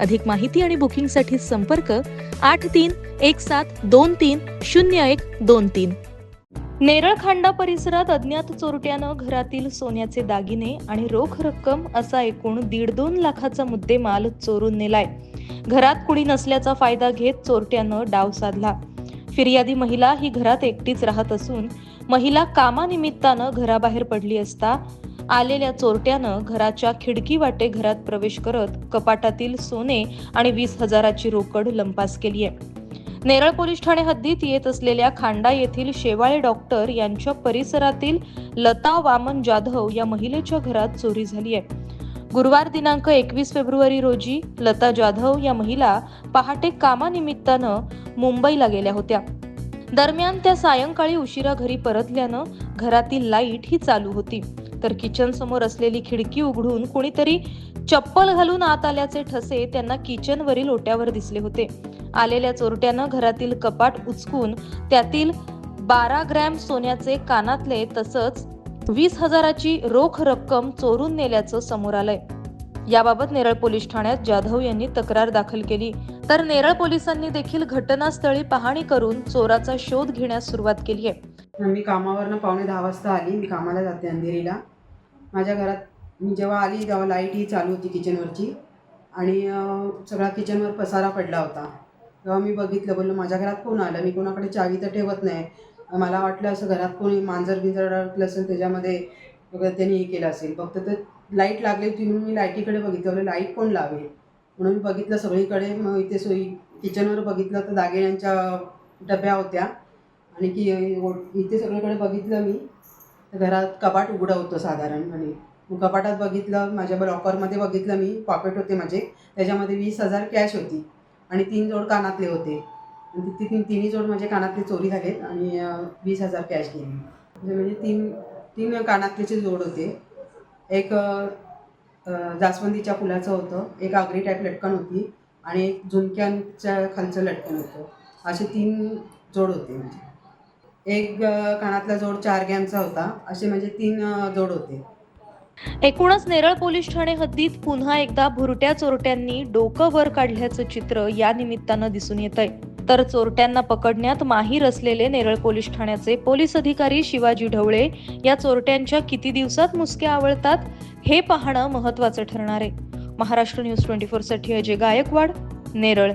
अधिक माहिती आणि बुकिंगसाठी संपर्क आठ तीन एक सात दोन तीन शून्य एक दोन तीन. नेरळ खांडा परिसरात अज्ञात चोरट्यानं घरातील सोन्याचे दागिने आणि रोख रक्कम असा एकूण दीड दोन लाखाचा मुद्देमाल चोरून नेलाय. घरात कुणी नसल्याचा फायदा घेत चोरट्यानं डाव साधला. फिर्यादी महिला ही घरात एकटीच राहत असून महिला कामानिमित्तानं घराबाहेर पडली असता आलेल्या चोरट्यानं घराच्या खिडकी वाटे घरात प्रवेश करत कपाटातील सोने आणि वीस हजाराची रोकड लंपास केली आहे. नेरळ पोलीस ठाणे हद्दीत येत असलेल्या खांडा येथील शेवाळे डॉक्टर यांच्या परिसरातील लता वामन जाधव या महिलेच्या घरात चोरी झाली आहे. गुरुवार दिनांक एकवीस फेब्रुवारी रोजी लता जाधव या महिला पहाटे कामानिमित्तानं मुंबईला गेल्या होत्या. दरम्यान त्या सायंकाळी उशिरा घरी परतल्यानं घरातील लाइट ही चालू होती. तर किचन समोर असलेली खिडकी उघडून कुणीतरी चप्पल घालून आत आल्याचे ठसे त्यांना किचनवरील ओट्यावर दिसले होते. आलेल्या चोरट्यानं घरातील कपाट उचकून त्यातील बारा ग्रॅम सोन्याचे कानातले तसंच वीस हजाराची रोख रक्कम चोरून नेल्याचं समोर आलंय. याबाबत नेरळ पोलीस ठाण्यात जाधव यांनी तक्रार दाखल केली. तर नेरळ पोलिसांनी देखील घटनास्थळी पाहणी करून चोराचा शोध घेण्यास सुरुवात केली आहे. मी कामावरनं पावणे दहा वाजता आली मी कामाला जाते अंधेरीला. माझ्या घरात मी जेव्हा आली तेव्हा लाइट ही चालू होती किचनवरची आणि सगळा किचनवर पसारा पडला होता. तेव्हा मी बघितलं बोललो माझ्या घरात कोण आलं? मी कोणाकडे चावी तर ठेवत नाही. मला वाटलं असं घरात कोणी मांजर बिंजर अडकलं असेल त्याच्यामध्ये वगैरे त्यांनी हे केलं असेल. फक्त तर लाइट लागली होती म्हणून मी लाईटीकडे बघितलं. लाइट कोण लावेल? म्हणून मी बघितलं सगळीकडे. मग इथे सोयी किचनवर बघितलं तर दागिन्यांच्या डब्या होत्या. आणि की इथे सगळीकडे बघितलं मी तर घरात कपाट उघडं होतं साधारणपणे कपाटात बघितलं माझ्या लॉकरमध्ये बघितलं मी पॉकेट होते माझे. त्याच्यामध्ये वीस हजार कॅश होती. आणि तीन जोड कानातले होते. आणि ती तीन तिन्ही जोड माझे कानातले चोरी झालेत आणि वीस हजार कॅश गेली. म्हणजे म्हणजे तीन तीन कानातलेचे जोड होते. एक जास्वंदीच्या फुलाचं होतं. एक आगरी टाईप लटकन होती. आणि एक झुमक्यांच्या खालचं लटकन होतं. असे तीन जोड होते. म्हणजे एक कानातला जोड चार गॅमचा होता. असे म्हणजे तीन जोड होते. एकूणच नेरळ पोलीस ठाणे हद्दीत पुन्हा एकदा भुरट्या चोरट्यांनी डोकं वर काढल्याचं चित्र या निमित्तानं दिसून येत आहे तर चोरट्यांना पकडण्यात माहीर असलेले नेरळ पोलीस ठाण्याचे पोलीस अधिकारी शिवाजी ढवळे या चोरट्यांच्या किती दिवसात मुसक्या आवळतात हे पाहणं महत्वाचं ठरणार आहे. महाराष्ट्र न्यूज ट्वेंटी फोरसाठी अजय गायकवाड नेरळ.